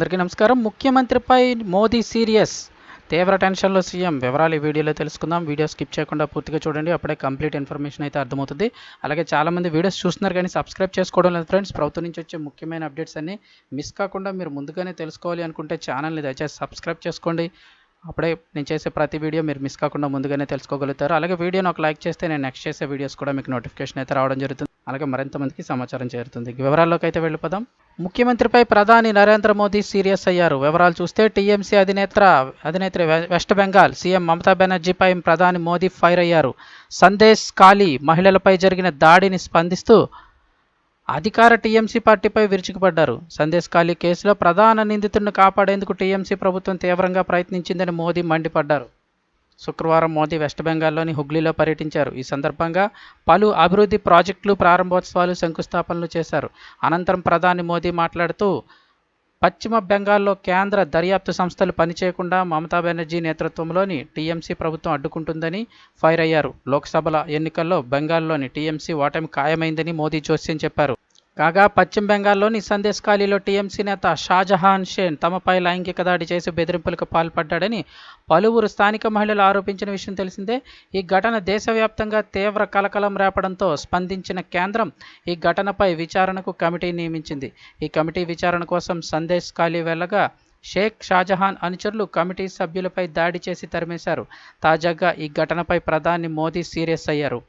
అందరికీ నమస్కారం. ముఖ్యమంత్రిపై మోదీ సీరియస్. తీవ్ర టెన్షన్లో సీఎం వివరాలు ఈ వీడియోలో తెలుసుకుందాం. వీడియో స్కిప్ చేయకుండా పూర్తిగా చూడండి. అప్పుడే కంప్లీట్ ఇన్ఫర్మేషన్ అయితే అర్థమవుతుంది. అలాగే చాలామంది వీడియోస్ చూస్తున్నారు కానీ సబ్స్క్రైబ్ చేసుకోవడం లేదు ఫ్రెండ్స్. ప్రభుత్వం నుంచి వచ్చే ముఖ్యమైన అప్డేట్స్ అన్ని మిస్ కాకుండా మీరు ముందుగానే తెలుసుకోవాలి అనుకుంటే ఛానల్ని దయచేసి సబ్స్క్రైబ్ చేసుకోండి. అప్పుడే నేను చేసే ప్రతి వీడియో మీరు మిస్ కాకుండా ముందుగానే తెలుసుకోగలుగుతారు. అలాగే వీడియోని ఒక లైక్ చేస్తే నేను నెక్స్ట్ చేసే వీడియోస్ కూడా మీకు నోటిఫికేషన్ అయితే రావడం జరుగుతుంది. అలాగే మరింత మందికి సమాచారం చేరుతుంది. వివరాల్లోకి అయితే వెళ్ళిపోదాం. ముఖ్యమంత్రిపై ప్రధాని నరేంద్ర మోదీ సీరియస్ అయ్యారు. వివరాలు చూస్తే టీఎంసీ అధినేత అధినేత్రి వె- వెస్ట్ బెంగాల్ సీఎం మమతా బెనర్జీపై ప్రధాని మోదీ ఫైర్ అయ్యారు. సందేశ్ కాళీ మహిళలపై జరిగిన దాడిని స్పందిస్తూ అధికార టీఎంసీ పార్టీపై విరుచుకుపడ్డారు. సందేశ్ ఖాళీ కేసులో ప్రధాన నిందితుడిని కాపాడేందుకు టీఎంసీ ప్రభుత్వం తీవ్రంగా ప్రయత్నించిందని మోదీ మండిపడ్డారు. శుక్రవారం మోదీ వెస్ట్ బెంగాల్లోని హుగ్లీలో పర్యటించారు. ఈ సందర్భంగా పలు అభివృద్ధి ప్రాజెక్టులు ప్రారంభోత్సవాలు శంకుస్థాపనలు చేశారు. అనంతరం ప్రధాని మోదీ మాట్లాడుతూ పశ్చిమ బెంగాల్లో కేంద్ర దర్యాప్తు సంస్థలు పనిచేయకుండా మమతా బెనర్జీ నేతృత్వంలోని టీఎంసీ ప్రభుత్వం అడ్డుకుంటుందని ఫైర్ అయ్యారు. లోక్సభల ఎన్నికల్లో బెంగాల్లోని టీఎంసీ ఓటమి ఖాయమైందని మోదీ జోస్యం చెప్పారు. కాగా పశ్చిమ బెంగాల్లోని సందేశ్ ఖాళీలో టీఎంసీ నేత షాజహాన్ షేన్ తమపై లైంగిక దాడి చేసి బెదిరింపులకు పాల్పడ్డాడని పలువురు స్థానిక మహిళలు ఆరోపించిన విషయం తెలిసిందే. ఈ ఘటన దేశవ్యాప్తంగా తీవ్ర కలకలం రేపడంతో స్పందించిన కేంద్రం ఈ ఘటనపై విచారణకు కమిటీ నియమించింది. ఈ కమిటీ విచారణ కోసం సందేశ్ ఖాళీ వెళ్ళగా షేక్ షాజహాన్ అనుచరులు కమిటీ సభ్యులపై దాడి చేసి తరిమేశారు. తాజాగా ఈ ఘటనపై ప్రధాని మోదీ సీరియస్ అయ్యారు.